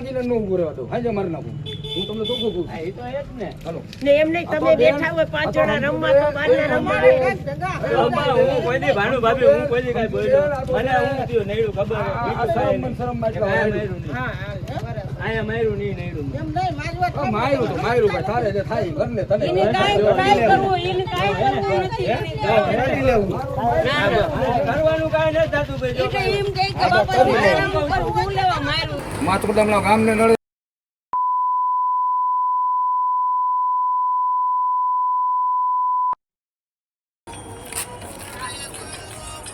ભાંગીને નો ઊભો રહેવા દઉં હાજે મારી નાખું. હું તમને તો કહું હા, એ તો એ જ ને. હાલો. ને એમ નહીં તમે બેઠા હોય પાંચ જણા રમવા તો બહારના રમવા અમારે હું કોઈ દી. ભાણું ભાભી હું કોઈ દી કાઈ બોલ્યો. મને હું થયો નઈડું ખબર શરમ મન શરમમાં હા એટલે માર્યું નહીં. અહીંયા માર્યું નહીં નૈડું હા, માર્યું તો માર્યું ભાઈ તારે જે થાય. એ તને એને કાંઈ કાંઈ કરવું એને કાંઈ કરવું નથી. લેવું. ના ના કરવાનું કાંઈ નથી થતું ભાઈ એટલે એમ કે બાપા ઉપર લેવા ગામને નળે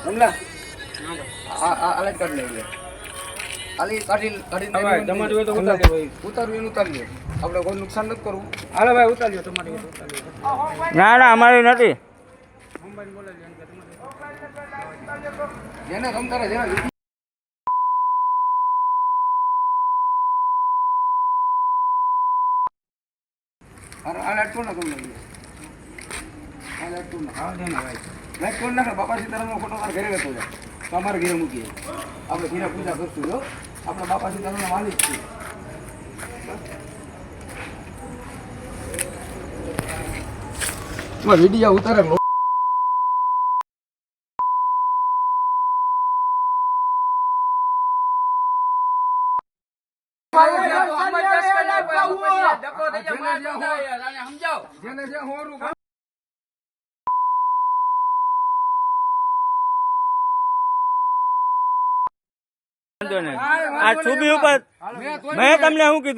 હમલા અલગ કરી લેજે આલી કાઢી કાઢી ભાઈ, તમારી હોય તો ઉતારી લો ભાઈ. ઉતારવી ઉતારી લે આપણે કોઈ નુકસાન નથી કરવું. હાલો ભાઈ ઉતાર્યો તમારી ના ના અમારી નથી. જેને બોલે જેને અરે કરે લાઈટ કોણ સીતારામ નો બાપા ફોટો ઘરે લેતો જાય. તો અમારે ઘરે મૂકીએ. આપણે ઘીરા પૂજા કરશું જો આપણે બાપા સીતારામના માલિક છીએ. વિડીયા ઉતારે. જેને જે હોરું આ છુબી ઉપર મેં તમને શું કીધું?